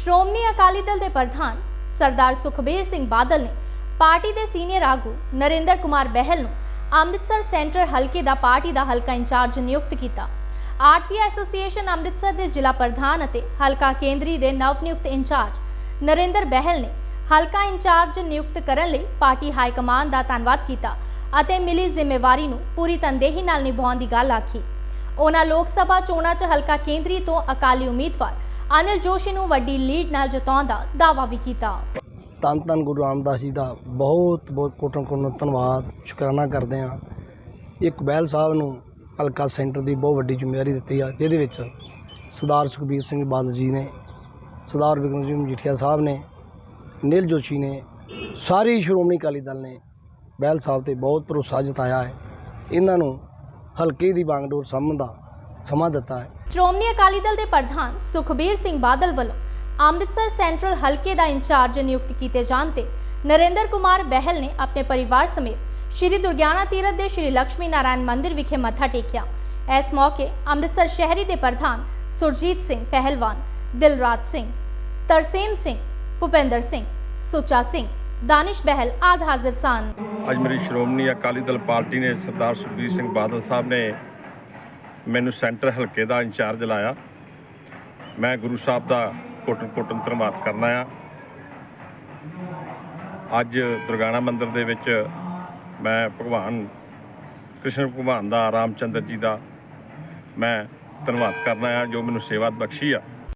ਸ਼੍ਰੋਮਣੀ ਅਕਾਲੀ ਦਲ ਦੇ ਪ੍ਰਧਾਨ ਸਰਦਾਰ ਸੁਖਬੀਰ ਸਿੰਘ ਬਾਦਲ ਨੇ ਪਾਰਟੀ ਦੇ ਸੀਨੀਅਰ ਆਗੂ ਨਰਿੰਦਰ ਕੁਮਾਰ ਬਹਿਲ ਨੂੰ ਅੰਮ੍ਰਿਤਸਰ ਸੈਂਟਰ ਹਲਕੇ ਦਾ ਪਾਰਟੀ ਦਾ ਹਲਕਾ ਇੰਚਾਰਜ ਨਿਯੁਕਤ ਕੀਤਾ। ਆਰਤੀ ਐਸੋਸੀਏਸ਼ਨ ਅੰਮ੍ਰਿਤਸਰ ਦੇ ਜ਼ਿਲ੍ਹਾ ਪ੍ਰਧਾਨ ਅਤੇ ਹਲਕਾ ਕੇਂਦਰੀ ਦੇ ਨਵ ਨਿਯੁਕਤ ਇੰਚਾਰਜ ਨਰਿੰਦਰ ਬਹਿਲ ਨੇ ਹਲਕਾ ਇੰਚਾਰਜ ਨਿਯੁਕਤ ਕਰਨ ਲਈ ਪਾਰਟੀ ਹਾਈ ਕਮਾਂਡ ਦਾ ਧੰਨਵਾਦ ਕੀਤਾ ਅਤੇ ਮਿਲੀ ਜ਼ਿੰਮੇਵਾਰੀ ਨੂੰ ਪੂਰੀ ਤਨਦੇਹੀ ਨਾਲ ਨਿਭਾਉਣ ਦੀ ਗੱਲ ਆਖੀ। ਉਹਨਾਂ ਲੋਕ ਸਭਾ ਚੋਣਾਂ 'ਚ ਹਲਕਾ ਕੇਂਦਰੀ ਤੋਂ ਅਕਾਲੀ ਉਮੀਦਵਾਰ ਅਨਿਲ ਜੋਸ਼ੀ ਨੂੰ ਵੱਡੀ ਲੀਡ ਨਾਲ ਜਿਤਾਉਣ ਦਾ ਦਾਅਵਾ ਵੀ ਕੀਤਾ। ਧੰਨ ਧੰਨ ਗੁਰੂ ਰਾਮਦਾਸ ਜੀ ਦਾ ਬਹੁਤ ਬਹੁਤ ਕੋਟਨ ਕੋਟਨ ਧੰਨਵਾਦ, ਸ਼ੁਕਰਾਨਾ ਕਰਦੇ ਹਾਂ। ਇੱਕ ਬਹਿਲ ਸਾਹਿਬ ਨੂੰ ਹਲਕਾ ਸੈਂਟਰ ਦੀ ਬਹੁਤ ਵੱਡੀ ਜ਼ਿੰਮੇਵਾਰੀ ਦਿੱਤੀ ਆ, ਜਿਹਦੇ ਵਿੱਚ ਸਰਦਾਰ ਸੁਖਬੀਰ ਸਿੰਘ ਬਾਦਲ ਜੀ ਨੇ, ਸਰਦਾਰ ਵਿਕਰਮ ਸਿੰਘ ਮਜੀਠੀਆ ਸਾਹਿਬ ਨੇ ਨੀਲ ਜੋਸ਼ੀ ਨੇ, ਸਾਰੀ ਸ਼੍ਰੋਮਣੀ ਅਕਾਲੀ ਦਲ ਨੇ ਬਹਿਲ ਸਾਹਿਬ ਤੇ ਬਹੁਤ ਭਰੋਸਾ ਜਤਾਇਆ ਹੈ। ਇਹਨਾਂ ਨੂੰ ਹਲਕੇ ਦੀ ਬਾਗਡੋਰ ਸਾਂਭਣ ਦਾ ਸਮਾਂ ਦਿੱਤਾ ਹੈ। ਸ਼੍ਰੋਮਣੀ ਅਕਾਲੀ ਦਲ ਦੇ ਪ੍ਰਧਾਨ ਸੁਖਬੀਰ ਸਿੰਘ ਬਾਦਲ ਵੱਲੋਂ ਅੰਮ੍ਰਿਤਸਰ ਸੈਂਟਰਲ ਹਲਕੇ ਦਾ ਇੰਚਾਰਜ ਨਿਯੁਕਤ ਕੀਤੇ ਜਾਣ ਤੇ ਨਰਿੰਦਰ ਕੁਮਾਰ ਬਹਿਲ ਨੇ ਆਪਣੇ ਪਰਿਵਾਰ ਸਮੇਤ ਸ਼੍ਰੀ ਦੁਰਗਿਆਨਾ ਤੀਰਥ ਦੇ ਸ਼੍ਰੀ ਲక్ష్ਮੀ ਨਾਰਾਇਣ ਮੰਦਿਰ ਵਿਖੇ ਮੱਥਾ ਟੇਕਿਆ। ਇਸ ਮੌਕੇ ਅੰਮ੍ਰਿਤਸਰ ਸ਼ਹਿਰੀ ਦੇ ਪ੍ਰਧਾਨ ਸੁਰਜੀਤ ਸਿੰਘ ਪਹਿਲਵਾਨ ਦਿਲਰਾਜ ਸਿੰਘ ਤਰਸੇਮ ਸਿੰਘ ਭੁਪਿੰਦਰ ਸਿੰਘ ਸੁੱਚਾ ਸਿੰਘ ਦਾਨਿਸ਼ ਬਹਿਲ ਆਦਿ ਹਾਜ਼ਰ ਸਨ। ਅੱਜ ਮੇਰੀ ਸ਼੍ਰੋਮਣੀ ਅਕਾਲੀ ਦਲ ਪਾਰਟੀ ਨੇ ਸਰਦਾਰ ਸੁਖਬੀਰ ਸਿੰਘ ਬਾਦਲ ਸਾਹਿਬ ਨੇ ਮੈਨੂੰ ਸੈਂਟਰ ਹਲਕੇ ਦਾ ਇੰਚਾਰਜ ਲਾਇਆ। ਮੈਂ ਗੁਰੂ ਸਾਹਿਬ ਦਾ ਕੋਟਨ ਕੋਟਨ ਧੰਨਵਾਦ ਕਰਨਾ ਆ। ਅੱਜ ਦੁਰਗਾਣਾ ਮੰਦਿਰ ਦੇ ਵਿੱਚ ਮੈਂ ਭਗਵਾਨ, ਕ੍ਰਿਸ਼ਨ ਭਗਵਾਨ ਦਾ, ਰਾਮਚੰਦਰ ਜੀ ਦਾ ਮੈਂ ਧੰਨਵਾਦ ਕਰਨਾ ਆ, ਜੋ ਮੈਨੂੰ ਸੇਵਾ ਬਖਸ਼ੀ ਆ।